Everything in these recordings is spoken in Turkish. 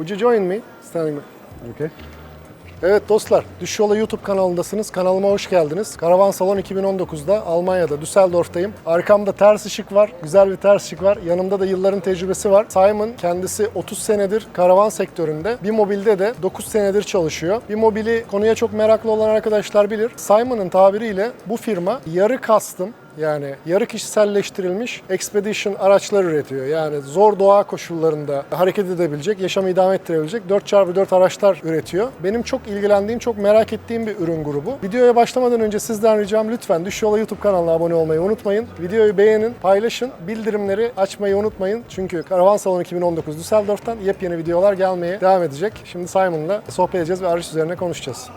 Would you join me? Standing Okay. Evet dostlar, Düş Yola YouTube kanalındasınız. Kanalıma hoş geldiniz. Karavan Salon 2019'da Almanya'da, Düsseldorf'tayım. Arkamda ters ışık var, güzel bir ters ışık var. Yanımda da yılların tecrübesi var. Simon kendisi 30 senedir karavan sektöründe. Bir mobilde de 9 senedir çalışıyor. Bir mobili konuya çok meraklı olan arkadaşlar bilir. Simon'ın tabiriyle bu firma yarı custom yani yarı kişiselleştirilmiş expedition araçlar üretiyor. Yani zor doğa koşullarında hareket edebilecek, yaşamı idame ettirebilecek 4x4 araçlar üretiyor. Benim çok ilgilendiğim, çok merak ettiğim bir ürün grubu. Videoya başlamadan önce sizden ricam lütfen Düş Yola YouTube kanalına abone olmayı unutmayın. Videoyu beğenin, paylaşın, bildirimleri açmayı unutmayın. Çünkü Karavan Salonu 2019 Düsseldorf'tan yepyeni videolar gelmeye devam edecek. Şimdi Simon'la sohbet edeceğiz ve araç üzerine konuşacağız.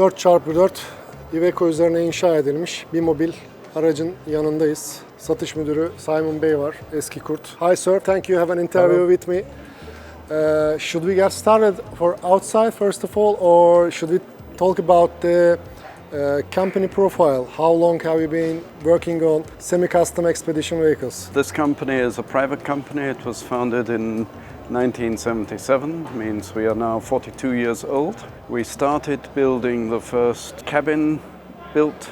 4x4 Iveco üzerine inşa edilmiş bir mobil aracın yanındayız. Satış müdürü Simon Bey var, eski kurt. Hi sir, thank you. Have an interview with me. Uh, should we get started for outside first of all, or should we talk about the uh, company profile? How long have you been working on semi-custom expedition vehicles? This company is a private company. It was founded in 1977, means we are now 42 years old. We started building the first cabin built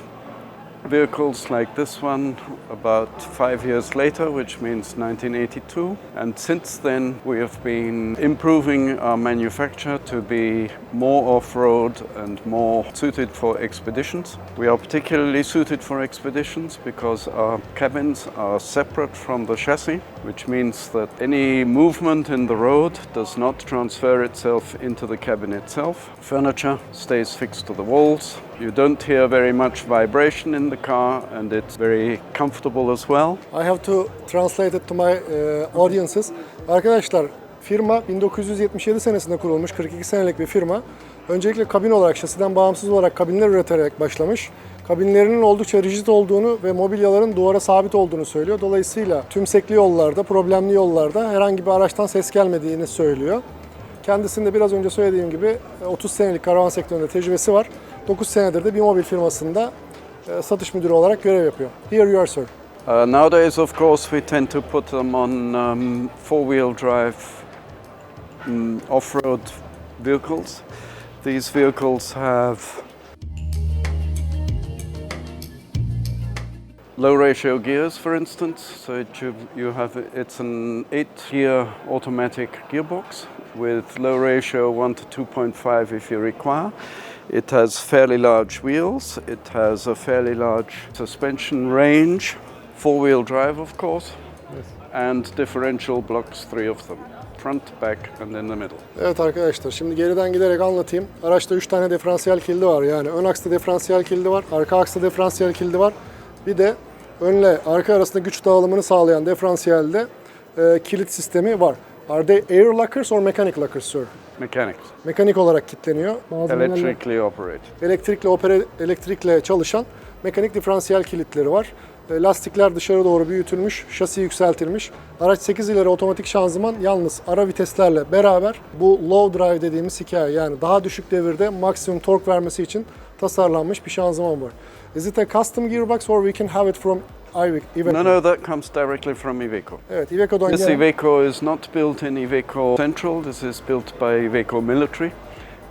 vehicles like this one about five years later, which means 1982. And since then, we have been improving our manufacture to be more off road and more suited for expeditions. We are particularly suited for expeditions because our cabins are separate from the chassis, which means that any movement in the road does not transfer itself into the cabin itself. Furniture stays fixed to the walls. You don't hear very much vibration in the car, and it's very comfortable as well. I have to translate it to my uh, audiences. Arkadaşlar firma 1977 senesinde kurulmuş 42 senelik bir firma. Öncelikle kabin olarak şasiden bağımsız olarak kabinler üreterek başlamış. Kabinlerinin oldukça rigid olduğunu ve mobilyaların duvara sabit olduğunu söylüyor. Dolayısıyla tümsekli yollarda, problemli yollarda herhangi bir araçtan ses gelmediğini söylüyor. Kendisinde biraz önce söylediğim gibi 30 senelik karavan sektöründe tecrübesi var. 9 senedir de bir mobil firmasında satış müdürü olarak görev yapıyor. Here you are sir. Uh, nowadays, of course, we tend to put them on um, four-wheel drive mm, off-road vehicles. These vehicles have low ratio gears, for instance. So it, you, you have it's an eight-gear automatic gearbox with low ratio one to two point five if you require. It has fairly large wheels. It has a fairly large suspension range, four-wheel drive, of course, and differential blocks, three of them, front, back, and in the middle. Evet arkadaşlar şimdi geriden giderek anlatayım. Araçta 3 tane diferansiyel kilidi var. Yani ön aksta diferansiyel kilidi var, arka aksta diferansiyel kilidi var. Bir de önle arka arasında güç dağılımını sağlayan diferansiyelde e, kilit sistemi var. Are they air lockers or mechanic lockers sir? Mechanics, Mekanik olarak kilitleniyor. Electrically operated. elektrikle opere, elektrikle çalışan mekanik diferansiyel kilitleri var. E, Lastikler dışarı doğru büyütülmüş, şasi yükseltilmiş. Araç 8 ileri otomatik şanzıman yalnız ara viteslerle beraber bu low drive dediğimiz hikaye yani daha düşük devirde maksimum tork vermesi için tasarlanmış bir şanzıman var. Is it a custom gearbox or we can have it from Iveco? No, no, that comes directly from Iveco. Evet, Iveco'dan This gelen Iveco is not built in Iveco Central. This is built by Iveco Military,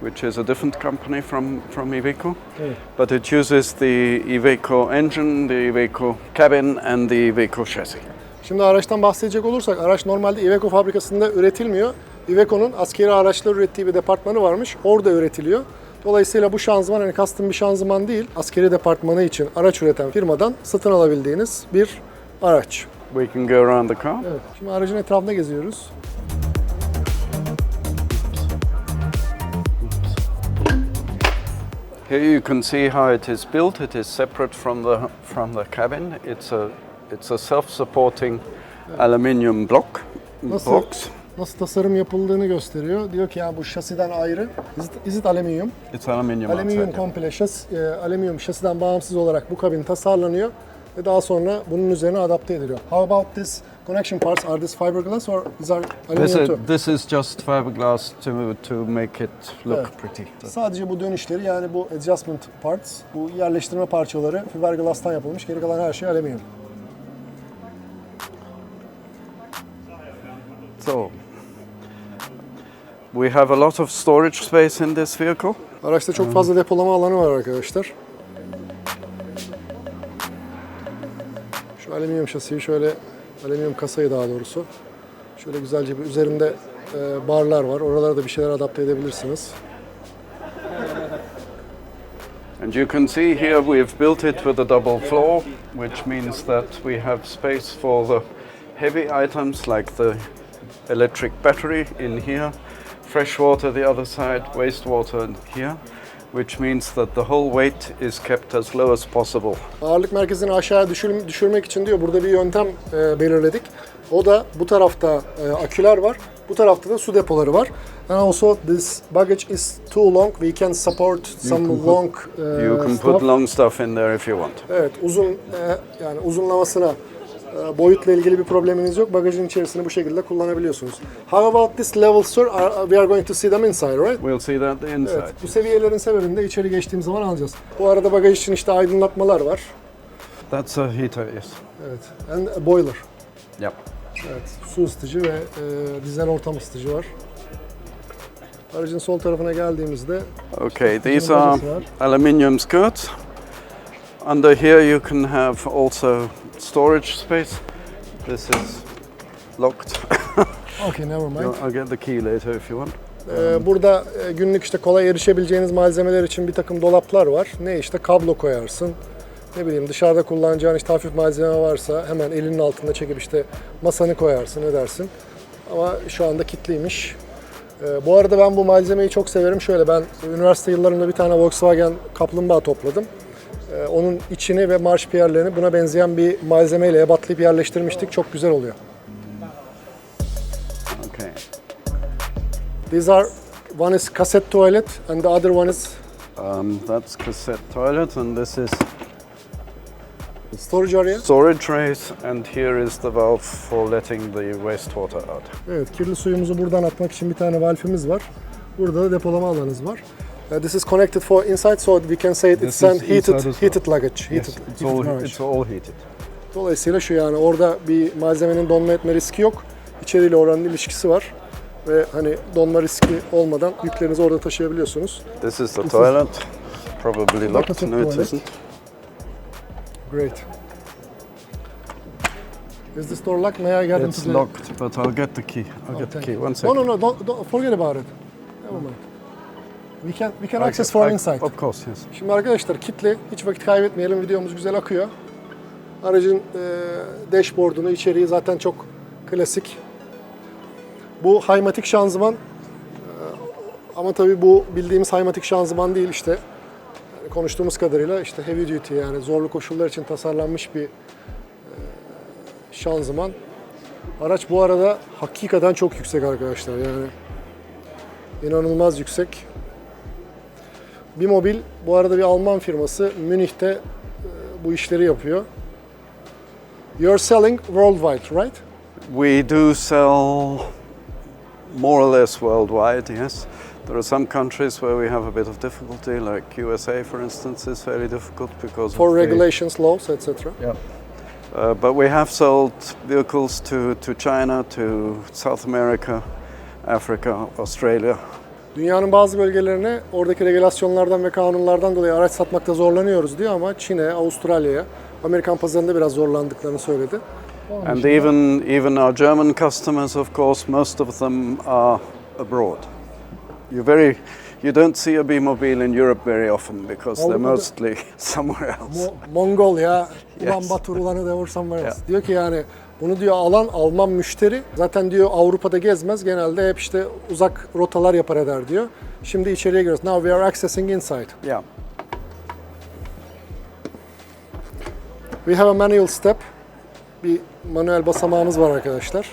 which is a different company from, from Iveco. Evet. But it uses the Iveco engine, the Iveco cabin, and the Iveco chassis. Şimdi araçtan bahsedecek olursak araç normalde Iveco fabrikasında üretilmiyor. Iveco'nun askeri araçlar ürettiği bir departmanı varmış. Orada üretiliyor. Dolayısıyla bu şanzıman hani custom bir şanzıman değil. Askeri departmanı için araç üreten firmadan satın alabildiğiniz bir araç. We can go around the car. Evet. Şimdi aracın etrafında geziyoruz. Here you can see how it is built. It is separate from the from the cabin. It's a it's a self-supporting aluminium block Nasıl box. Nasıl tasarım yapıldığını gösteriyor. Diyor ki ya bu şasiden ayrı. Is it, is it alüminyum? It's aluminium. Alüminyum komple şas, e, alüminyum şasiden bağımsız olarak bu kabin tasarlanıyor ve daha sonra bunun üzerine adapte ediliyor. How about this connection parts? Are this fiberglass or these are This aluminium is, too? this is just fiberglass to to make it look Evet. pretty. Sadece bu dönüşleri yani bu adjustment parts, bu yerleştirme parçaları fiberglass'tan yapılmış. Geri kalan her şey alüminyum. So, we have a lot of storage space in this vehicle. Araçta çok fazla depolama alanı var arkadaşlar. Şu alüminyum şasiyi şöyle, alüminyum kasayı daha doğrusu. Şöyle güzelce bir üzerinde e, barlar var. Oralara da bir şeyler adapte edebilirsiniz. And you can see here we've built it with a double floor, which means that we have space for the heavy items like the electric battery in here, fresh water the other side, wastewater here, which means that the whole weight is kept as low as possible. Ağırlık merkezini aşağıya düşür- düşürmek için diyor burada bir yöntem e, belirledik. O da bu tarafta e, aküler var, bu tarafta da su depoları var. And also this baggage is too long. We can support some can put- long e, You can stuff. put long stuff in there if you want. Evet, uzun e, yani uzunlamasına e, boyutla ilgili bir probleminiz yok. Bagajın içerisini bu şekilde kullanabiliyorsunuz. How about this level, sir? Are- We are going to see them inside, right? We'll see that inside. Evet, bu seviyelerin sebebini de içeri geçtiğim zaman alacağız. Bu arada bagaj için işte aydınlatmalar var. That's a heater, yes. Evet, and a boiler. Yep. Evet, su ısıtıcı ve e, dizel ortam ısıtıcı var. Aracın sol tarafına geldiğimizde Okay, these are aluminium skirts. Under here you can have also storage space. This is locked. Okay, never mind. I'll get the key later if you want. Ee, burada e, günlük işte kolay erişebileceğiniz malzemeler için bir takım dolaplar var. Ne işte kablo koyarsın. Ne bileyim dışarıda kullanacağın işte hafif malzeme varsa hemen elinin altında çekip işte masanı koyarsın edersin. Ama şu anda kilitliymiş. Ee, bu arada ben bu malzemeyi çok severim. Şöyle ben üniversite yıllarında bir tane Volkswagen kaplumbağa topladım. Ee, onun içini ve marş piyerlerini buna benzeyen bir malzemeyle ebatlayıp yerleştirmiştik. Çok güzel oluyor. Okay. These are one is cassette toilet and the other one is Um, that's cassette toilet, and this is storage area. storage trays, and here is the valve for letting the wastewater out. Evet, kirli suyumuzu buradan atmak için bir tane valfimiz var. Burada da depolama alanımız var. Uh, this is connected for inside, so we can say it it's an heated, heated luggage. Heated, Yes, it's heated all luggage. it's all heated. Dolayısıyla şu yani orada bir malzemenin donma etme riski yok. İçeriyle oranın ilişkisi var. Ve hani donma riski olmadan yüklerinizi orada taşıyabiliyorsunuz. This is the This is- toilet. Probably locked. No, it isn't. Great. Is this door locked? May I get It's into the... locked, but I'll get the key. I'll Oh, get the thank key. you. One No, second. no, no, don't, don't forget about it. Never mind. We can, we can access I- inside. Of course, yes. Şimdi arkadaşlar kitle hiç vakit kaybetmeyelim videomuz güzel akıyor. Aracın e, dashboard'unu içeriği zaten çok klasik. Bu haymatik şanzıman e, ama tabii bu bildiğimiz haymatik şanzıman değil işte. Yani konuştuğumuz kadarıyla işte heavy duty yani zorlu koşullar için tasarlanmış bir e, şanzıman. Araç bu arada hakikaten çok yüksek arkadaşlar yani. inanılmaz yüksek. Bimobil bu arada bir Alman firması Münih'te e, bu işleri yapıyor. You're selling worldwide, right? We do sell more or less worldwide, yes. There are some countries where we have a bit of difficulty, like USA, for instance, is fairly difficult because For of the- regulations, laws, etc. Yeah. Uh, but we have sold vehicles to, to China, to South America, Africa, Australia. Dünyanın bazı bölgelerine oradaki regülasyonlardan ve kanunlardan dolayı araç satmakta zorlanıyoruz diyor ama Çin'e, Avustralya'ya, Amerikan pazarında biraz zorlandıklarını söyledi. And even, even our German customers, of course, most of them are abroad. You very, you don't see a B-Mobile in Europe very often because they're Avrupa'da- mostly somewhere else. Mo- Mongol ya, Ulan Yes. Batur da vursam var ya. Yeah. Diyor ki yani bunu diyor alan Alman müşteri zaten diyor Avrupa'da gezmez genelde hep işte uzak rotalar yapar eder diyor. Şimdi içeriye giriyoruz. Now we are accessing inside. Yeah. We have a manual step. Bir manuel basamağımız var arkadaşlar.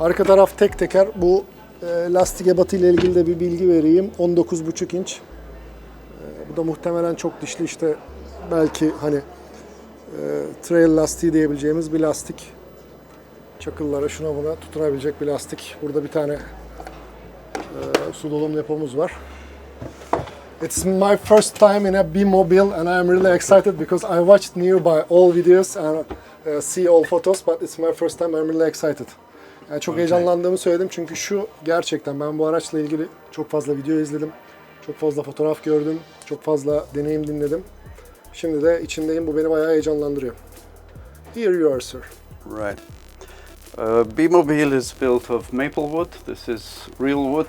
Arka taraf tek teker. Bu e, lastik ebatı ile ilgili de bir bilgi vereyim. 19,5 inç. E, bu da muhtemelen çok dişli işte belki hani trail lastiği diyebileceğimiz bir lastik. Çakıllara şuna buna tutunabilecek bir lastik. Burada bir tane e, su dolum depomuz var. It's my first time in a B-Mobile and I'm really excited because I watched nearby all videos and uh, see all photos, but it's my first time. I'm really excited. Yani çok heyecanlandığımı söyledim çünkü şu gerçekten ben bu araçla ilgili çok fazla video izledim. Çok fazla fotoğraf gördüm. Çok fazla deneyim dinledim. Şimdi de içindeyim. Bu beni bayağı heyecanlandırıyor. Here you are sir. Right. Uh, B-Mobile is built of maple wood. This is real wood.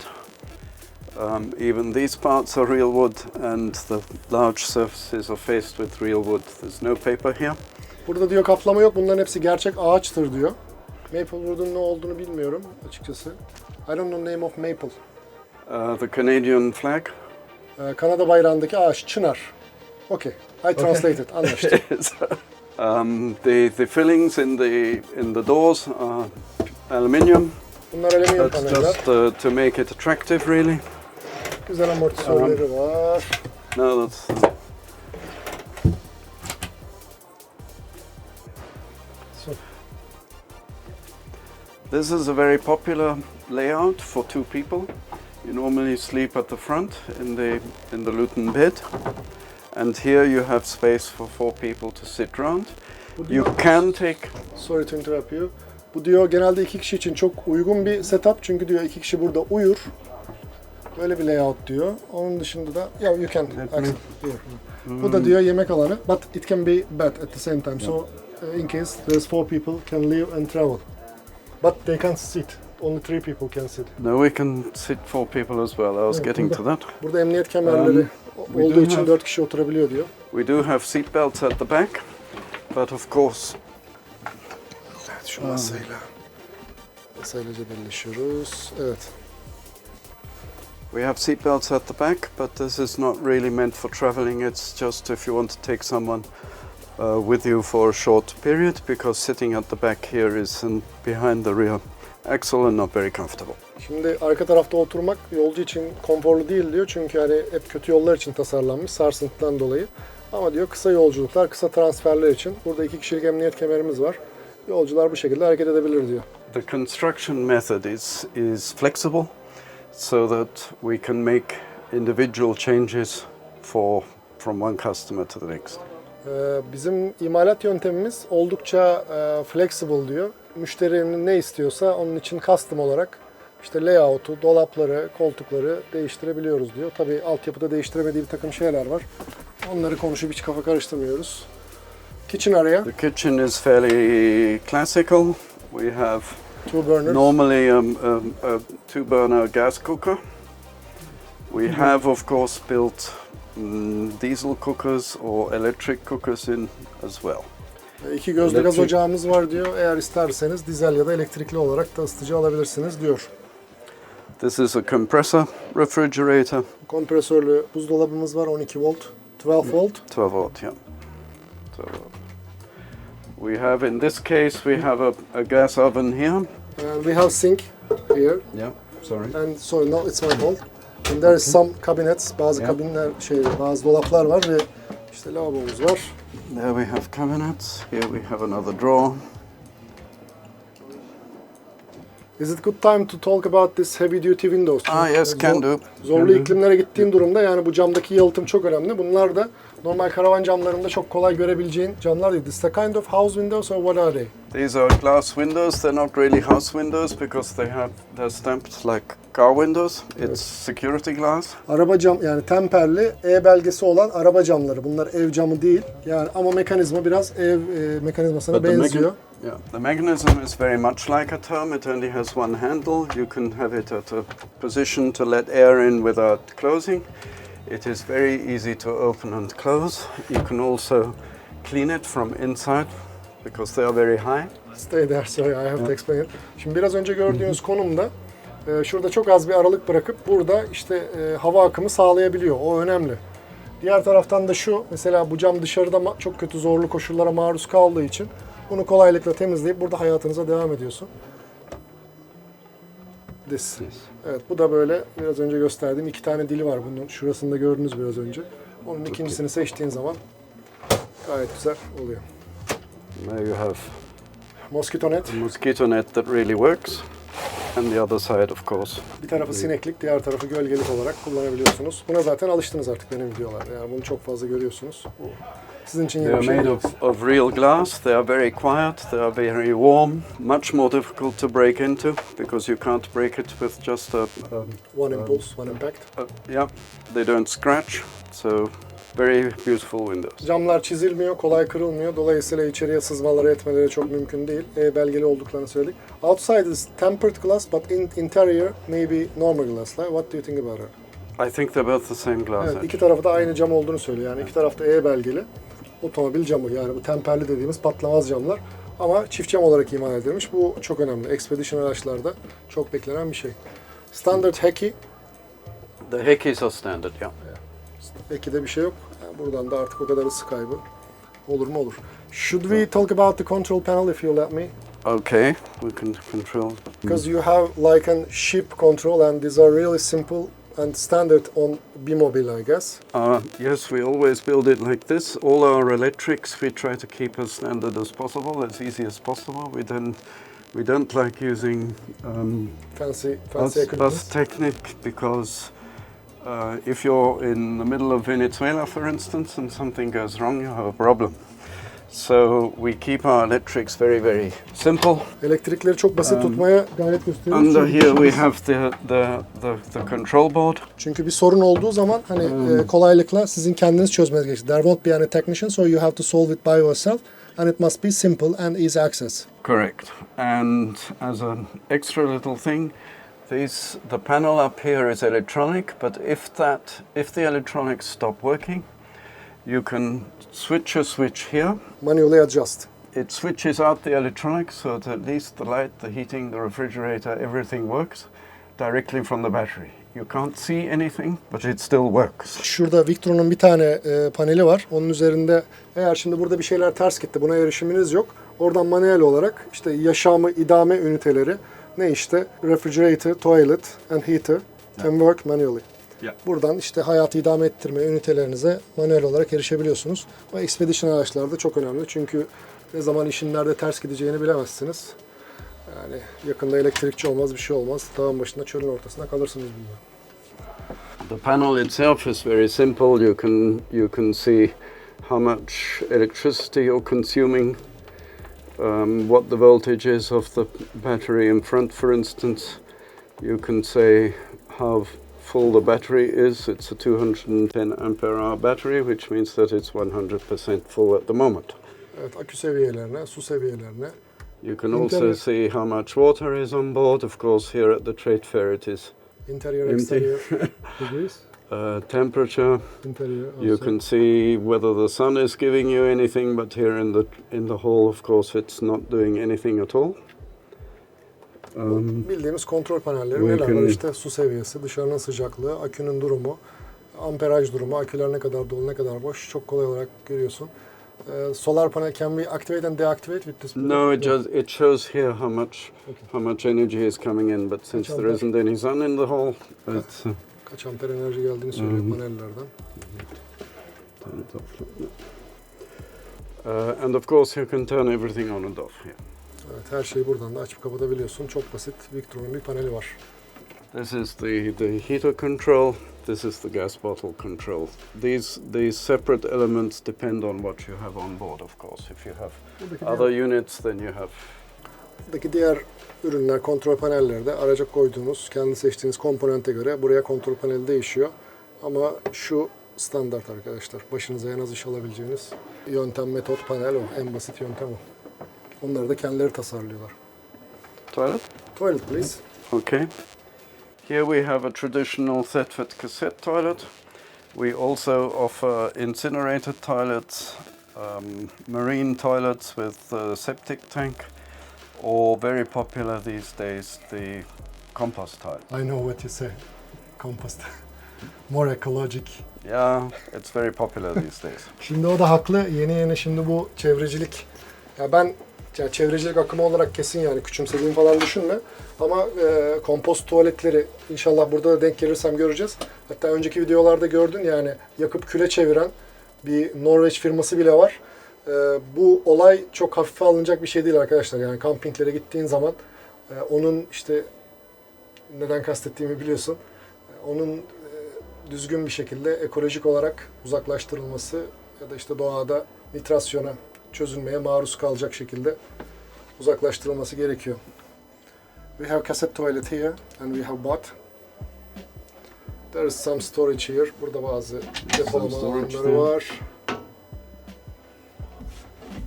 Um, even these parts are real wood, and the large surfaces are faced with real wood. There's no paper here. Burada diyor kaplama yok. Bunların hepsi gerçek ağaçtır diyor. Maplewood'un ne olduğunu bilmiyorum açıkçası. I don't know name of maple. Uh, the Canadian flag Ee, Kanada bayrağındaki ağaç, çınar. Okay. I translated. Is. um, the the fillings in the in the doors are aluminium. Bunlar alüminyum That's paneller. just uh, to make it attractive, really. Güzel amortisörleri var. No, that's So, This is a very popular layout for two people. You normally sleep at the front in the in the Luton bed, and here you have space for four people to sit round. You can take sorry to interrupt you. Bu diyor genelde iki kişi için çok uygun bir setup çünkü diyor iki kişi burada uyur. Böyle bir layout diyor. Onun dışında da ya you can Let access here. Bu da diyor yemek alanı but it can be bed at the same time. So uh, in case there's four people can leave and travel. But they can't sit. Only three people can sit. no, we can sit four people as well. I was Yeah, getting to that. Burada emniyet kemerleri Um, we olduğu do için have- kişi oturabiliyor diyor. We do have seat belts at the back, but of course Evet şu masayla. Masayla cebelleşiyoruz. Evet. we have seat belts at the back, but this is not really meant for traveling. It's just if you want to take someone uh, with you for a short period, because sitting at the back here is in, behind the rear axle and not very comfortable. Şimdi arka tarafta oturmak yolcu için konforlu değil diyor. Çünkü hani hep kötü yollar için tasarlanmış sarsıntıdan dolayı. Ama diyor kısa yolculuklar, kısa transferler için. Burada iki kişilik emniyet kemerimiz var. Yolcular bu şekilde hareket edebilir diyor. The construction method is, is flexible so that we can make individual changes for from one customer to the next. Ee, bizim imalat yöntemimiz oldukça e, flexible diyor. Müşterinin ne istiyorsa onun için custom olarak işte layout'u, dolapları, koltukları değiştirebiliyoruz diyor. Tabii altyapıda değiştiremediği bir takım şeyler var. Onları konuşup hiç kafa karıştırmıyoruz. Kitchen area, The kitchen is fairly classical. We have two burners. normally um, um, a two burner gas cooker. We have, of course, built mm, diesel cookers or electric cookers in as well. E, İki gözlü gaz ocağımız var diyor. Eğer isterseniz dizel ya da elektrikli olarak da ısıtıcı alabilirsiniz diyor. This is a compressor refrigerator, Kompresörlü buzdolabımız var 12 volt, 12 volt. 12 volt, yeah. 12 volt. We have, in this case, we have a, a gas oven here. And we have sink here. Yeah, sorry. And sorry, no, it's my fault. And there is some cabinets, bazı Yeah. kabinler, şey, bazı dolaplar var ve işte lavabomuz var. There we have cabinets. Here we have another drawer. Is it good time to talk about this heavy duty windows? Ah, yes, can do. Zorlu Can do. iklimlere gittiğin durumda yani bu camdaki yalıtım çok önemli. Bunlar da normal karavan camlarında çok kolay görebileceğin camlar değil. This is a kind of house windows or what are they? These are glass windows. They're not really house windows because they have they're stamped like car windows. It's security glass. Araba cam yani temperli E belgesi olan araba camları. Bunlar ev camı değil. Yani ama mekanizma biraz ev e, mekanizmasına But the benziyor. yeah, the mechanism is very much like a term. It only has one handle. You can have it at a position to let air in without closing. It is very easy to open and close. You can also clean it from inside because they are very high. Stay there, sorry, I have to explain. Şimdi biraz önce gördüğünüz konumda e, şurada çok az bir aralık bırakıp burada işte e, hava akımı sağlayabiliyor. O önemli. Diğer taraftan da şu, mesela bu cam dışarıda çok kötü zorlu koşullara maruz kaldığı için bunu kolaylıkla temizleyip burada hayatınıza devam ediyorsun. This. Evet, bu da böyle biraz önce gösterdiğim iki tane dili var bunun. Şurasında gördünüz biraz önce. Onun ikincisini seçtiğin zaman gayet güzel oluyor. There you have Mosquito net. a mosquito net that really works. And the other side, of course. Bir tarafı sineklik, diğer tarafı gölgelik olarak kullanabiliyorsunuz. Buna zaten alıştınız artık benim videolarda. Yani bunu çok fazla görüyorsunuz. Sizin için They yeni are şey made of, of real glass. They are very quiet. They are very warm. Much more difficult to break into because you can't break it with just a, a One impulse, one impact. Uh, yeah, they don't scratch, so very beautiful windows. Camlar çizilmiyor, kolay kırılmıyor. Dolayısıyla içeriye sızmaları etmeleri çok mümkün değil. E, belgeli olduklarını söyledik. Outside is tempered glass, but in interior maybe normal glass. Like, What do you think about it? I think they're both the same glass. Evet, iki tarafı da aynı cam olduğunu söylüyor. Yani iki tarafta E belgeli. Otomobil camı yani bu temperli dediğimiz patlamaz camlar. Ama çift cam olarak imal edilmiş. Bu çok önemli. Expedition araçlarda çok beklenen bir şey. Standard Heki. The Hekis are standard, yeah. Heki'de bir şey yok. Yani buradan da artık o kadar ısı kaybı olur mu olur. Should we talk about the control panel if you let me? Okay, we can control. Because you have like a ship control and these are really simple and standard on B-Mobile I guess. Uh, yes, we always build it like this. All our electrics we try to keep as standard as possible, as easy as possible. We then we don't like using um, Fancy, fancy equipment. bus technique because uh, if you're in the middle of Venezuela, for instance, and something goes wrong, you have a problem. So we keep our electrics very, very simple. Elektrikleri çok basit tutmaya gayret gösteriyoruz. Under here we have the, the, the, the control board. Çünkü bir sorun olduğu zaman hani e, kolaylıkla sizin kendiniz çözmeniz gerekiyor. There won't be any technician so you have to solve it by yourself and it must be simple and easy access. Correct. And as an extra little thing, these the panel up here is electronic, but if that if the electronics stop working, you can switch a switch here. Manually adjust. It switches out the electronics so that at least the light, the heating, the refrigerator, everything works directly from the battery. You can't see anything, but it still works. Şurada Victron'un bir tane e, paneli var. Onun üzerinde eğer şimdi burada bir şeyler ters gitti buna erişiminiz yok. Oradan manuel olarak işte yaşamı idame üniteleri ne işte refrigerator, toilet and heater can work manually. Yeah. Buradan işte hayatı idame ettirme ünitelerinize manuel olarak erişebiliyorsunuz. Bu Expedition araçlarda çok önemli çünkü ne zaman işin nerede ters gideceğini bilemezsiniz. Yani yakında elektrikçi olmaz bir şey olmaz. Dağın başında çölün ortasında kalırsınız bilmiyorum. The panel itself is very simple. You can you can see how much electricity you're consuming, um, what the voltage is of the battery in front, for instance. You can say how full the battery is. It's a 210 ampere hour battery, which means that it's 100% full at the moment. Evet, akü seviyelerine, su seviyelerine. You can also see how much water is on board. Of course, here at the trade fair, it is Interior, Empty. exterior degrees. Uh, temperature. You can see whether the sun is giving you anything, but here in the in the hall, of course, it's not doing anything at all. Um, Bildiğimiz kontrol panelleri Bu neler var? İşte su seviyesi, dışarının sıcaklığı, akünün durumu, amperaj durumu, aküler ne kadar dolu, ne kadar boş çok kolay olarak görüyorsun. Ee, solar panel can be activate and deactivate with this. no, it just it shows here how much how much energy is coming in, but since there isn't any sun in the hall, it's uh, Kaç amper enerji geldiğini söylüyor Mhm. panellerden. turn it off. Uh, and of course, you can turn everything on and off here. Evet, her şeyi buradan da açıp kapatabiliyorsun. Çok basit. Victron'un bir paneli var. This is the, the heater control. This is the gas bottle control. These these separate elements depend on what you have on board, of course. If you have other units, then you have buradaki diğer ürünler, kontrol panelleri de araca koyduğunuz, kendi seçtiğiniz komponente göre buraya kontrol paneli değişiyor. Ama şu standart arkadaşlar. Başınıza en az iş alabileceğiniz yöntem, metot, panel o. En basit yöntem o. Onları da kendileri tasarlıyorlar. toilet. Toilet please. Okay. Here we have a traditional Thetford cassette toilet. We also offer incinerated toilets, um, marine toilets with uh, septic tank, or very popular these days, the compost toilet. I know what you say. Compost. More ecologic. Yeah, it's very popular these days. Şimdi o da haklı. Yeni yeni şimdi bu çevrecilik. Ya ben ya çevrecilik akımı olarak kesin yani küçümsediğim falan düşünme. Ama e, kompost tuvaletleri inşallah burada da denk gelirsem göreceğiz. Hatta önceki videolarda gördün yani yakıp küle çeviren bir Norveç firması bile var. E, bu olay çok hafife alınacak bir şey değil arkadaşlar. Yani kampinglere gittiğin zaman e, onun işte neden kastettiğimi biliyorsun. Onun e, düzgün bir şekilde ekolojik olarak uzaklaştırılması ya da işte doğada nitrasyona çözülmeye maruz kalacak şekilde uzaklaştırılması gerekiyor. We have cassette toilet here and we have bath. There is some storage here. Burada bazı depolama alanları var.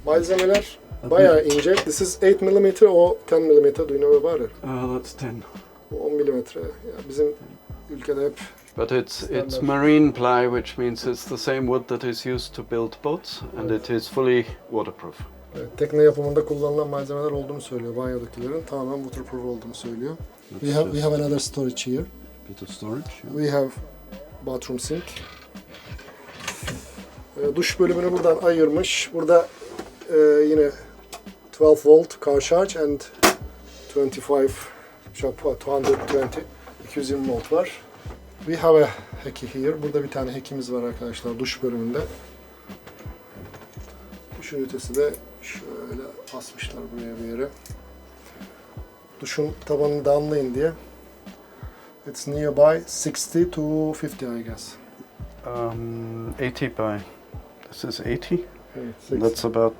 Malzemeler bayağı ince. This is 8 mm or 10 mm. Do you know about it? Uh, that's 10. Bu 10 milimetre. Ya bizim ülkede hep But it's it's marine ply, which means it's the same wood that is used to build boats, and it is fully waterproof. evet, tekne yapımında kullanılan malzemeler olduğunu söylüyor. Banyodakilerin tamamen waterproof olduğunu söylüyor. We have, we have another storage here. bit of storage. We have bathroom sink. Ee, duş bölümünü buradan ayırmış. Burada e, yine 12 volt car charge and 25 shop 220 220 volt var. We have a heki here. Burada bir tane hekimiz var arkadaşlar duş bölümünde. Duş ünitesi de şöyle asmışlar buraya bir yere. Duşun tabanını damlayın diye. It's nearby 60 to 50 I guess. Um, 80 by. This is 80. Evet, 80, That's about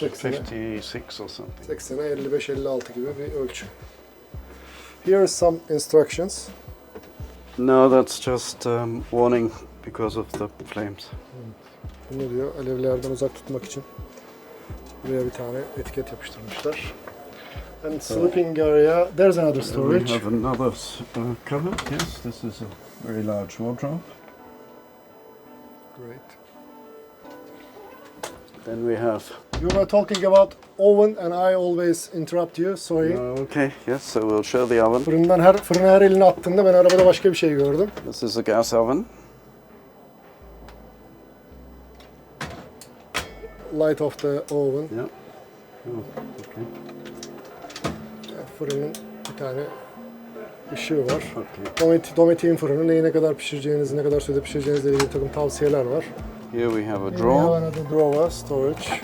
80'e 56 or something. 80'e 55-56 gibi bir ölçü. Here is some instructions. No, that's just um, warning because of the flames. Bunu diyor alevlerden uzak tutmak için. Buraya bir tane etiket yapıştırmışlar. And sleeping area, there's another And we storage. have another uh, cupboard. Yes, this is a very large wardrobe. Great. Then we have. You were talking about oven and I always interrupt you, sorry. Okay, yes. So we'll show the oven. Fırından her fırına her elini attığında ben arabada başka bir şey gördüm. This is a gas oven. Light of the oven. Yeah. Oh, okay. Fırının bir tane ışığı var. Okay. Domet, Dometik'in fırını neyi ne kadar pişireceğiniz, ne kadar sürede pişireceğinizle ilgili bir takım tavsiyeler var. Here we have a We have drawer. another drawer, storage.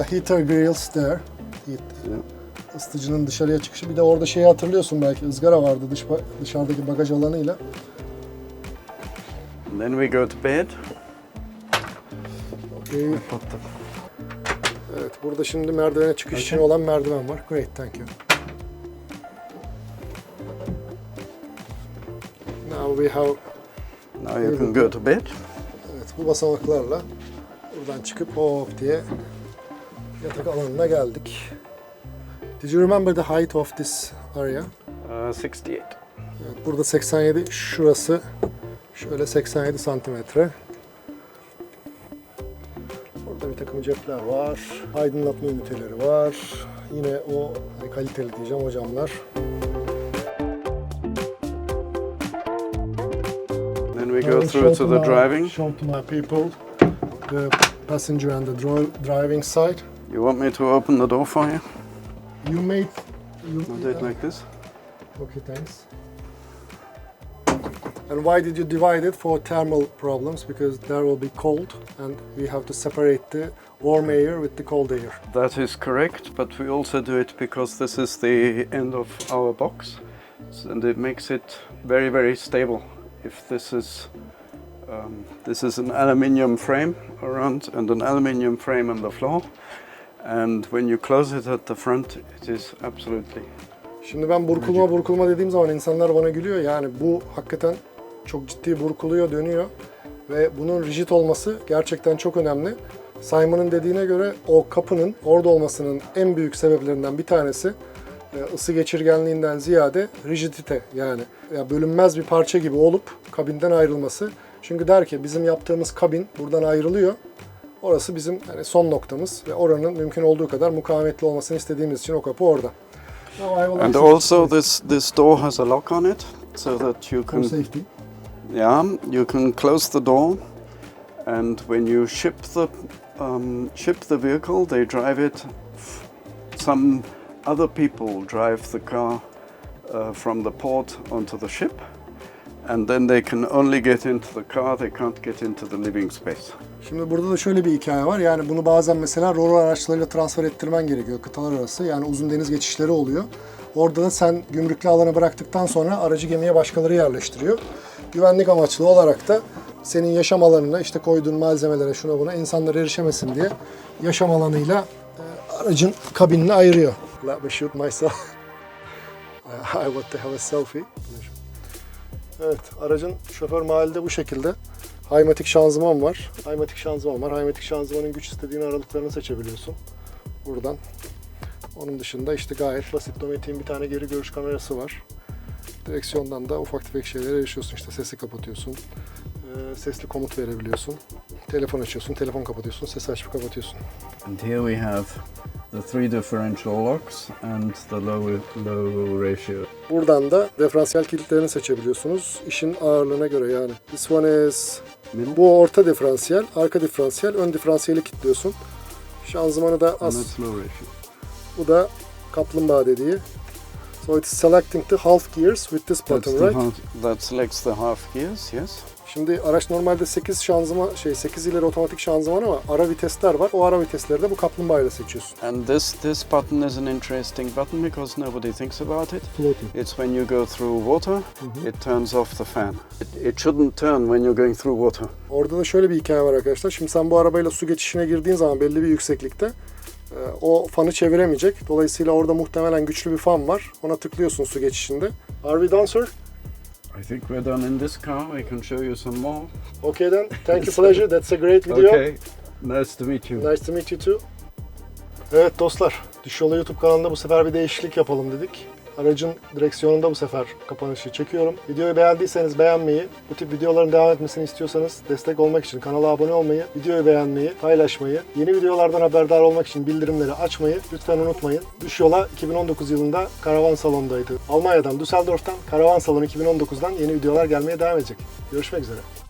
A heater grills there. Heat. Yeah. Isıtıcının dışarıya çıkışı. Bir de orada şeyi hatırlıyorsun belki ızgara vardı dış dışarıdaki bagaj alanıyla. And then we go to bed. Okay. Put the Evet, burada şimdi merdivene çıkış için olan merdiven var. Great, thank you. Now we have Now you can go to bed. Evet, bu basamaklarla buradan çıkıp hop diye yatak alanına geldik. Did you remember the height of this area? Uh, 68. Evet, burada 87, şurası şöyle 87 santimetre. Burada bir takım cepler var, aydınlatma üniteleri var. Yine o hani kaliteli diyeceğim o camlar. Go will through to the my- driving. Show to my people the passenger and the dro- driving side. You want me to open the door for you? You made you I'll do it like this. Okay, thanks. And why did you divide it for thermal problems? Because there will be cold and we have to separate the warm air with the cold air. That is correct, but we also do it because this is the end of our box, and it makes it very, very stable. If this is um, this is an aluminium frame around and an aluminium frame on the floor, and when you close it at the front, it is absolutely Şimdi ben burkulma burkulma dediğim zaman insanlar bana gülüyor. Yani bu hakikaten çok ciddi burkuluyor, dönüyor. Ve bunun rigid olması gerçekten çok önemli. Simon'ın dediğine göre o kapının orada olmasının en büyük sebeplerinden bir tanesi ısı geçirgenliğinden ziyade rigidite yani ya bölünmez bir parça gibi olup kabinden ayrılması. Çünkü der ki bizim yaptığımız kabin buradan ayrılıyor. Orası bizim hani son noktamız ve oranın mümkün olduğu kadar mukavemetli olmasını istediğimiz için o kapı orada. And also, this this door has a lock on it, so that you for can safety. yeah you can close the door, and when you ship the um, ship the vehicle, they drive it. Some other people drive the car uh, from the port onto the ship, and then they can only get into the car. They can't get into the living space. Şimdi burada da şöyle bir hikaye var. Yani bunu bazen mesela roro araçlarıyla transfer ettirmen gerekiyor kıtalar arası. Yani uzun deniz geçişleri oluyor. Orada da sen gümrüklü alana bıraktıktan sonra aracı gemiye başkaları yerleştiriyor. Güvenlik amaçlı olarak da senin yaşam alanına işte koyduğun malzemelere şuna buna insanlar erişemesin diye yaşam alanıyla e, aracın kabinini ayırıyor. Let me shoot myself. I want to have a selfie. Evet, aracın şoför mahallede bu şekilde. Haymatik şanzıman var. Haymatik şanzıman var. Haymatik şanzımanın güç istediğin aralıklarını seçebiliyorsun. Buradan. Onun dışında işte gayet basit Dometic'in bir tane geri görüş kamerası var. Direksiyondan da ufak tefek şeylere erişiyorsun. İşte sesi kapatıyorsun. Ee, sesli komut verebiliyorsun. Telefon açıyorsun, telefon kapatıyorsun, sesi açıp kapatıyorsun. And here we have the three differential locks and the low low ratio. Buradan da diferansiyel kilitlerini seçebiliyorsunuz. İşin ağırlığına göre yani. This one is Middle. Bu orta diferansiyel, arka diferansiyel, ön diferansiyeli kilitliyorsun. Şanzımanı da az. that's low ratio. Bu da kaplumbağa dediği. So it is selecting the half gears with this That's button, the right? half, that selects the half gears, yes. Şimdi araç normalde 8 şanzıman şey 8 ileri otomatik şanzıman ama ara vitesler var. O ara vitesleri de bu kaplumbağa ile seçiyorsun. And this this button is an interesting button because nobody thinks about it. Floating. It's when you go through water, it turns off the fan. It, it shouldn't turn when you're going through water. Orada da şöyle bir hikaye var arkadaşlar. Şimdi sen bu arabayla su geçişine girdiğin zaman belli bir yükseklikte e, o fanı çeviremeyecek. Dolayısıyla orada muhtemelen güçlü bir fan var. Ona tıklıyorsun su geçişinde. Are we done sir? I think we're done in this car. I can show you some more. Okay then. Thank you pleasure. That's a great video. Okay. Nice to meet you. Nice to meet you too. Evet dostlar, Düş Yola YouTube kanalında bu sefer bir değişiklik yapalım dedik. Aracın direksiyonunda bu sefer kapanışı çekiyorum. Videoyu beğendiyseniz beğenmeyi, bu tip videoların devam etmesini istiyorsanız destek olmak için kanala abone olmayı, videoyu beğenmeyi, paylaşmayı, yeni videolardan haberdar olmak için bildirimleri açmayı lütfen unutmayın. Düş Yola 2019 yılında Karavan Salon'daydı. Almanya'dan, Düsseldorf'tan Karavan Salon 2019'dan yeni videolar gelmeye devam edecek. Görüşmek üzere.